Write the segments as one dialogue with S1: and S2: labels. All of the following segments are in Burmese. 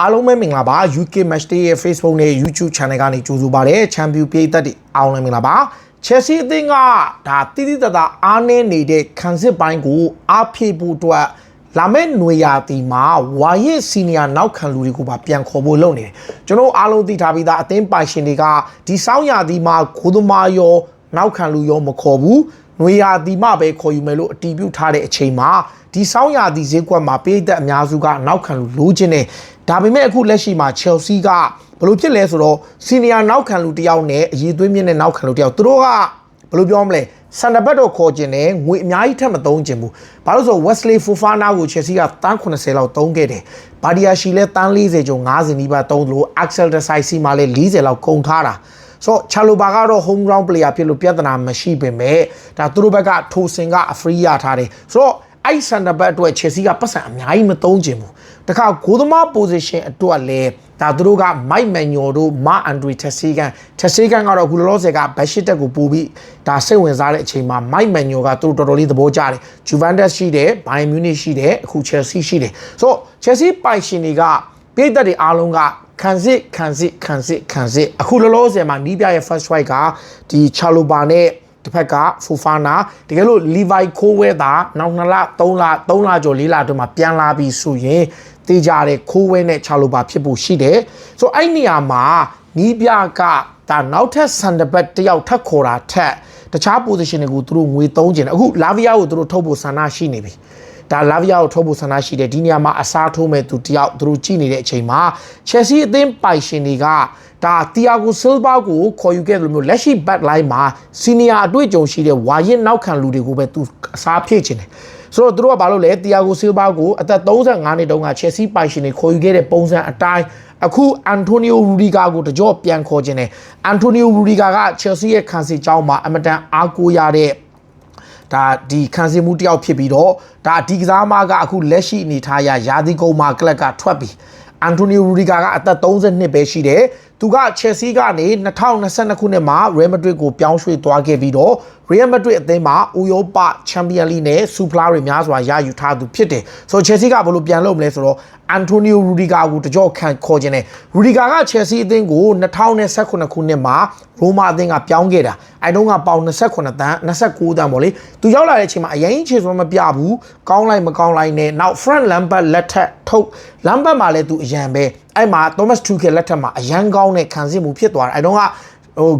S1: အားလုံးပဲမင်္ဂလာပါ UK Match Day ရဲ့ Facebook နဲ့ YouTube Channel ကနေကြိုဆိုပါရစေချန်ပီယံပြည်သက်တွေအားလုံးလည်းမင်္ဂလာပါ Chelsea အသင်းကဒါတိတိတတ်တာအားနည်းနေတဲ့ခံစစ်ပိုင်းကိုအားဖြည့်ဖို့အတွက်လာမယ့်ຫນွေရာသီမှာဝါရစ်စီနီယာနောက်ခံလူတွေကိုပါပြန်ခေါ်ဖို့လုပ်နေတယ်ကျွန်တော်အားလုံးသိထားပြီးသားအသင်းပိုင်ရှင်တွေကဒီစောင်းရာသီမှာဂိုးသမားရောနောက်ခံလူရောမခေါ်ဘူးຫນွေရာသီမှပဲခေါ်ယူမယ်လို့အတည်ပြုထားတဲ့အချိန်မှာဒီစောင်းရာသီဈေးကွက်မှာပြည်သက်အများစုကနောက်ခံလူလိုချင်တယ် ဒါပေမဲ့အခုလက်ရှိမှာ Chelsea ကဘယ်လိုဖြစ်လဲဆိုတော့စီနီယာနောက်ခံလူတစ်ယောက်နဲ့အရေးသွေးမြင့်တဲ့နောက်ခံလူတစ်ယောက်သူတို့ကဘယ်လိုပြောမလဲဆန်ဒဘတ်တော့ခေါ်ကျင်တယ်ငွေအများကြီးထပ်မသုံးကျင်ဘူးဘာလို့ဆို Wesley Fofana ကို Chelsea ကတန်း80လောက်သုံးခဲ့တယ်ဘာဒီယာရှီလည်းတန်း40ကျော်50နီးပါးသုံးသလို Axel Desai မှာလည်း40လောက်ကုန်ထားတာဆိုချာလိုဘာကတော့ home ground player ဖြစ်လို့ပြဿနာမရှိပေမဲ့ဒါသူတို့ဘက်ကထိုစင်ကအဖရီးရထားတယ်ဆိုတော့ အဲ့ဆန်ဒဘတ်အတွက် Chelsea ကပတ်စံအများကြီးမသုံးကျင်ဘူးတခါဂိုးသမား position အတွက်လည်းဒါသူတို့က Mike Manuel တို့ Mark Andre Tessigan Tessigan ကတော့အခုလောလောဆယ်ကဘက်ရှစ်တက်ကိုပို့ပြီးဒါစိတ်ဝင်စားတဲ့အချိန်မှာ Mike Manuel ကသူတို့တော်တော်လေးသဘောကျတယ် Juventus ရှိတယ် Bayern Munich ရှိတယ်အခု Chelsea ရှိတယ်ဆိုတော့ Chelsea ပိုင်ရှင်တွေကပြည်သက်တွေအားလုံးကခံစစ်ခံစစ်ခံစစ်ခံစစ်အခုလောလောဆယ်မှာနီးပြရဲ့ first strike ကဒီ Chaloba နဲ့ တစ်ဖက်ကဖူဖာနာတကယ်လို့ Levi ခိုးဝဲတာနောက်2လ3လ3လကျော်4လအတွင်းမှာပြန်လာပြီးဆိုရင်တေးကြတဲ့ခိုးဝဲနဲ့ချာလိုပါဖြစ်ဖို့ရှိတယ်ဆိုတော့အဲ့နေရာမှာနီးပြကဒါနောက်ထပ်ဆန်ဒဘတ်တယောက်ထပ်ခေါ်တာထက်တခြား position တွေကိုသူတို့ငွေသုံးကျင်တယ်အခုလာဗီယာကိုသူတို့ထုတ်ဖို့ဆန္ဒရှိနေပြီ ဒါလာဗီယာကိုထုတ်ဖို့ဆန္ဒရှိတယ်ဒီနေရာမှာအစားထိုးမဲ့သူတယောက်သူတို့ကြည့်နေတဲ့အချိန်မှာ Chelsea အသင်းပိုင်ရှင်တွေကဒါတီယာဂိုဆီလ်ဗာကိုခေါ်ယူခဲ့တယ်လို့မျိုးလက်ရှိ back line မှာစီနီယာအတွေ့အကြုံရှိတဲ့ဝါရင်နောက်ခံလူတွေကိုပဲသူအစားဖြည့်ချင်တယ်ဆိုတော့သူတို့ကဘာလို့လဲတီယာဂိုဆီလ်ဗာကိုအသက်35နှစ်တုန်းက Chelsea ပိုင်ရှင်တွေခေါ်ယူခဲ့တဲ့ပုံစံအတိုင်းအခုအန်တိုနီယိုရူဒီဂါကိုတကြော့ပြန်ခေါ်ခြင်းတယ်အန်တိုနီယိုရူဒီဂါက Chelsea ရဲ့ခံစီကြောင်းမှာအမတန်အားကိုးရတဲ့ ဒါဒီခံစင်မှုတယောက်ဖြစ်ပြီးတော့ဒါဒီကစားမကအခုလက်ရှိအနေထားရယာဒီကုန်းမှာကလပ်ကထွက်ပြီးအန်တိုနီယိုရူဒီဂါကအသက်32ပဲရှိတယ်သူက Chelsea ကနေ2022ခုနှစ်မှာ Real Madrid ကိုပြောင်းရွှေ့သွားခဲ့ပြီးတော့ Real Madrid အသင်းမှာဥရောပ Champions League နဲ့ Super တွေများစွာရယူထားသူဖြစ်တယ်ဆိုတော့ Chelsea ကဘယ်လိုပြန်လုပ်မလဲဆိုတော့ Antonio Rudiger ကိုတကြော့ခံခေါ်ခြင်းနဲ့ Rudiger က Chelsea အသင်းကို2018ခုနှစ်မှာ Roma အသင်းကပြောင်းခဲ့တာအဲတုန်းကပေါင်28တန်း29တန်းပေါ့လေသူရောက်လာတဲ့အချိန်မှာအရင်ခြေစွမ်းမပြဘူးကောင်းလိုက်မကောင်းလိုက်နဲ့နောက် front Lampard လက်ထက်ထုတ် Lampard မှာလည်းသူအရန်ပဲ အဲ့မှာ Thomas Tuchel လက်ထက်မှာအရန်ကောင်းတဲ့ခံစစ်မှုဖြစ်သွားတယ်အဲတုန်းကဟို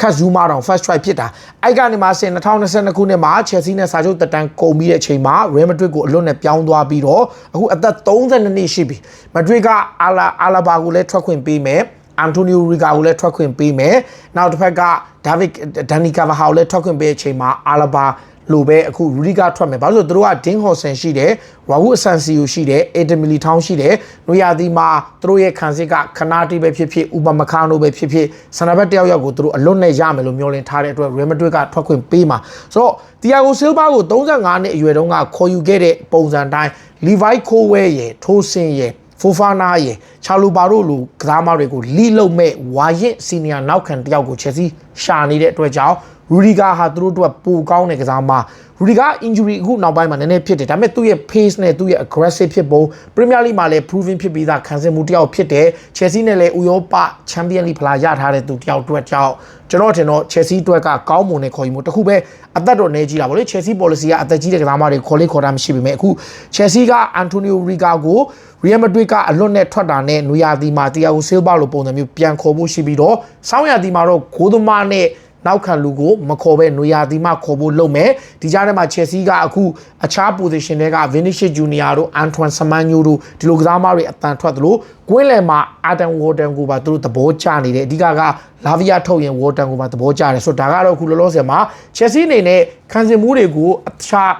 S1: ခတ်ဇူမာတောင် first try ဖြစ်တာအဲ့ကနေမှဆင်2022ခုနှစ်မှာ Chelsea နဲ့စာချုပ်တက်တန်းကုန်ပြီးတဲ့အချိန်မှာ Real Madrid ကိုအလွတ်နဲ့ပြောင်းသွားပြီးတော့အခုအသက်32နှစ်ရှိပြီ Madrid ကအာလာအာလာဘာကိုလည်းထွက်ခွင့်ပေးမယ်အန်တိုနီယိုရီဂါကိုလည်းထွက်ခွင့်ပေးမယ်နောက်တစ်ဖက်ကဒါဗစ်ဒန်နီကာဗာဟာကိုလည်းထွက်ခွင့်ပေးတဲ့အချိန်မှာအာလာဘာ လိုပဲအခုရူဒီကာထွက်မယ်ဘာလို့ဆိုသူတို့ကဒင်းဟော်ဆန်ရှိတယ်ဝါဝူအဆန်စီယိုရှိတယ်အေတမီလီထောင်းရှိတယ်နွေရာသီမှာသူတို့ရဲ့ခံစစ်ကခနာတီပဲဖြစ်ဖြစ်ဥပမခါနိုပဲဖြစ်ဖြစ်ဆန္ဒဘက်တယောက်ယောက်ကိုသူတို့အလွတ်နဲ့ရမယ်လို့မျှော်လင့်ထားတဲ့အတွက်ရီမက်ဒရစ်ကထွက်ခွင့်ပေးမှာဆိုတော့တီယာဂိုဆီလ်ဗာကို35နှစ်အရွယ်တုန်းကခေါ်ယူခဲ့တဲ့ပုံစံတိုင်းလီဗိုက်ခိုးဝဲရဲ့ထိုးစင်ရဲ့ဖိုဖာနာရဲ့ချာလူပါတို့လိုကစားမတွေကိုလီလုံမဲ့ဝါရင်စီနီယာနောက်ခံတယောက်ကိုချက်စီရှာနေတဲ့အတွက်ကြောင့် ရူဒီဂါဟာသူတို့အတွက်ပိုကောင်းတဲ့ကစားမရူဒီဂါ injury အခုနောက်ပိုင်းမှာနည်းနည်းဖြစ်တယ်ဒါပေမဲ့သူ့ရဲ့ pace နဲ့သူ့ရဲ့ aggressive ဖြစ်ပုံ Premier League မှာလည်း proven ဖြစ်ပြီးသားခံစစ်မှုတယောက်ဖြစ်တယ် Chelsea နဲ့လည်းဥရောပ Champions League ဖလားရထားတဲ့သူတယောက်အတွက်ကြောင့်ကျွန်တော်ထင်တော့ Chelsea အတွက်ကကောင်းမွန်တဲ့ခေါ်ယူမှုတစ်ခုပဲအသက်တော့နေကြည့်တာဗောလေ Chelsea policy ကအသက်ကြီးတဲ့ကစားမတွေခေါ်လေးခေါ်တာမရှိပေမဲ့အခု Chelsea က Antonio Riga ကို Real Madrid ကအလွတ်နဲ့ထွက်တာနဲ့နွေရာသီမှာတီယာဂိုဆီလ်ဗာလိုပုံစံမျိုးပြန်ခေါ်ဖို့ရှိပြီးတော့စောင်းရာသီမှာတော့ဂိုးသမားနဲ့ နောက်ခံလူကိုမခေါ်ပဲနွေရာသီမှခေါ်ဖို့လုပ်မယ်ဒီကြားထဲမှာ Chelsea ကအခုအခြား position တွေက Vinicius Junior တို့ Antoine Semenyo တို့ဒီလိုကစားမတွေအတန်ထွက်သလိုကွင်းလယ်မှာ Adam Warden ကိုပါသူတို့သဘောကျနေတယ်အဓိကကလာဗီယာထုတ်ရင် Warden ကိုပါသဘောကျတယ်ဆိုတော့ဒါကတော့အခုလောလောဆယ်မှာ Chelsea အနေနဲ့ခံစင်မှုတွေကိုအခြား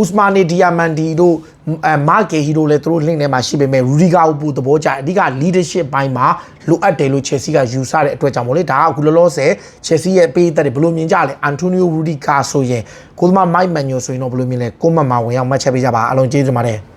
S1: ဥစမာနီဒီယာမန်ဒီတို့အဲမာကေဟီတို့လည်းသူတို့ link ထဲမှာရှိပေမဲ့ရူဒီဂါကိုပူသဘောကျအဓိက leadership ဘိုင်းမှာလိုအပ်တယ်လို့ Chelsea ကယူဆတဲ့အတွက်ကြောင့်မို့လေဒါကအခုလောလောဆယ် Chelsea ရဲ့ပေးသက်တွေဘယ်လိုမြင်ကြလဲအန်တိုနီယိုရူဒီဂါဆိုရင်ကိုသမားမိုက်မန်ညိုဆိုရင်တော့ဘယ်လိုမြင်လဲကိုမတ်မှာဝင်ရောက်မှတ်ချက်ပေးကြပါအလုံးကျေးဇူးပါတယ်